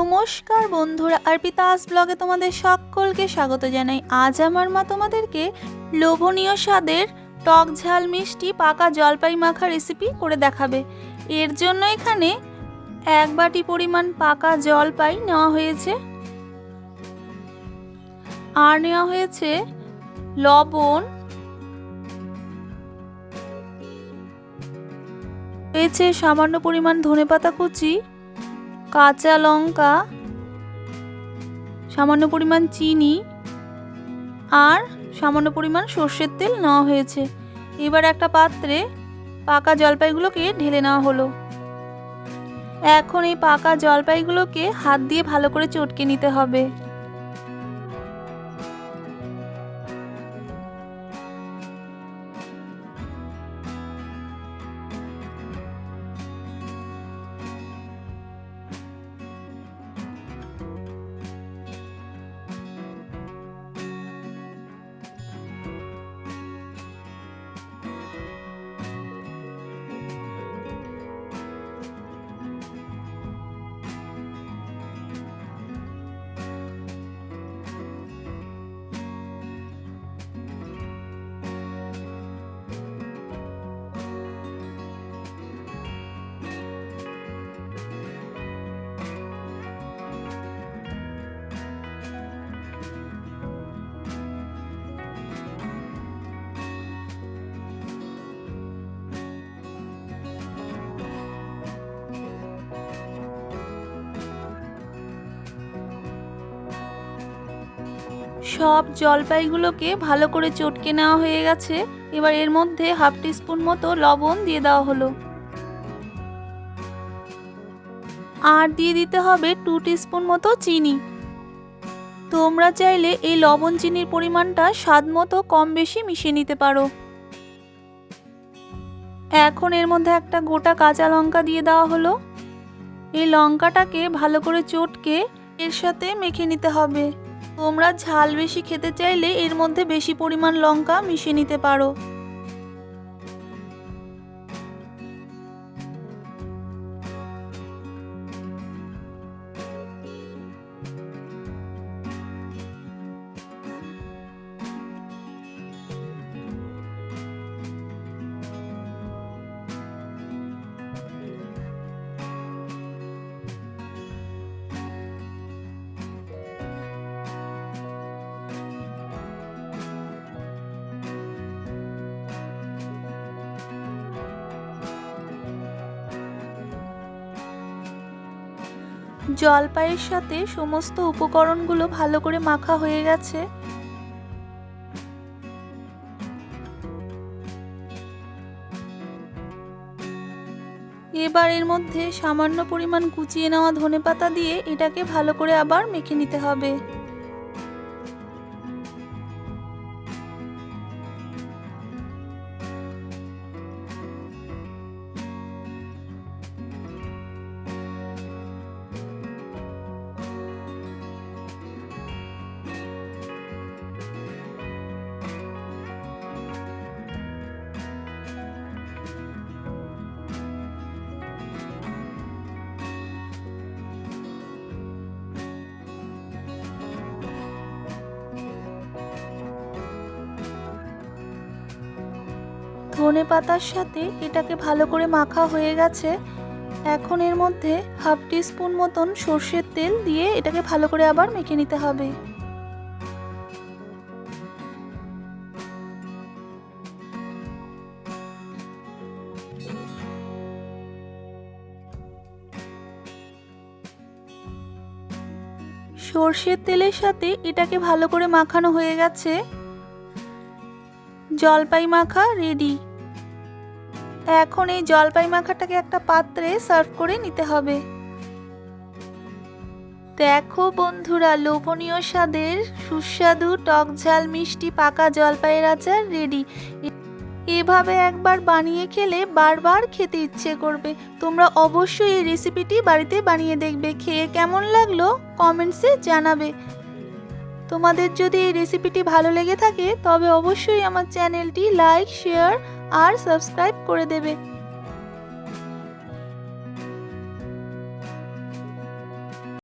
নমস্কার বন্ধুরা অর্পিতাস ব্লগে তোমাদের সকলকে স্বাগত জানাই। আজ আমার মা তোমাদেরকে লোভনীয় স্বাদের টক ঝাল, মিষ্টি, পাকা জলপাই মাখা রেসিপি করে দেখাবে। এর জন্য এখানে এক বাটি পরিমাণ পাকা জলপাই নেওয়া হয়েছে। আর নেওয়া হয়েছে লবণ। হয়েছে সামান্য পরিমাণ ধনেপাতা কুচি। কাঁচা লঙ্কা, সামান্য পরিমাণ চিনি আর সামান্য পরিমাণ সর্ষের তেল নেওয়া হয়েছে। এবার একটা পাত্রে পাকা জলপাইগুলোকে ঢেলে নেওয়া হলো। এখন এই পাকা জলপাইগুলোকে হাত দিয়ে ভালো করে চটকে নিতে হবে। সব জলপাইগুলোকে ভালো করে চটকে নেওয়া হয়ে গেছে। এবার এর মধ্যে হাফ টিস্পুন মতো লবণ দিয়ে দেওয়া হলো। আর দিয়ে দিতে হবে টু টিস্পুন মতো চিনি। তোমরা চাইলে এই লবণ চিনির পরিমাণটা স্বাদ মতো কম বেশি মিশিয়ে নিতে পারো। এখন এর মধ্যে একটা গোটা কাঁচা লঙ্কা দিয়ে দেওয়া হলো। এই লঙ্কাটাকে ভালো করে চটকে এর সাথে মেখে নিতে হবে। তোমরা ঝাল বেশি খেতে চাইলে এর মধ্যে বেশি পরিমাণ লঙ্কা মিশিয়ে নিতে পারো। জলপাইয়ের সাথে সমস্ত উপকরণগুলো ভালো করে মাখা হয়ে গেছে। এবার এর মধ্যে সামান্য পরিমাণ কুচিয়ে নেওয়া ধনে পাতা দিয়ে এটাকে ভালো করে আবার মেখে নিতে হবে। ধনে পাতার সাথে এটাকে ভালো করে মাখা হয়ে গেছে। এখন এর মধ্যে হাফ টি স্পুন মতন সর্ষের তেল দিয়ে এটাকে ভালো করে আবার মেখে নিতে হবে। সর্ষের তেলের সাথে এটাকে ভালো করে মাখানো হয়ে গেছে। জলপাই মাখা রেডি। এখন এই জলপাই মাখাটাকে একটা পাত্রে সার্ভ করে নিতে হবে। দেখো বন্ধুরা, লোভনীয় স্বাদের সুস্বাদু টক ঝাল মিষ্টি পাকা জলপাইয়ের আচার রেডি এভাবে একবার বানিয়ে খেলে বারবার খেতে ইচ্ছে করবে। তোমরা অবশ্যই এই রেসিপিটি বাড়িতে বানিয়ে দেখবে। খেয়ে কেমন লাগল কমেন্টসে জানাবে। তোমাদের যদি এই রেসিপিটি ভালো লেগে থাকে, তবে অবশ্যই আমার চ্যানেলটি লাইক শেয়ার আর সাবস্ক্রাইব করে দেবে।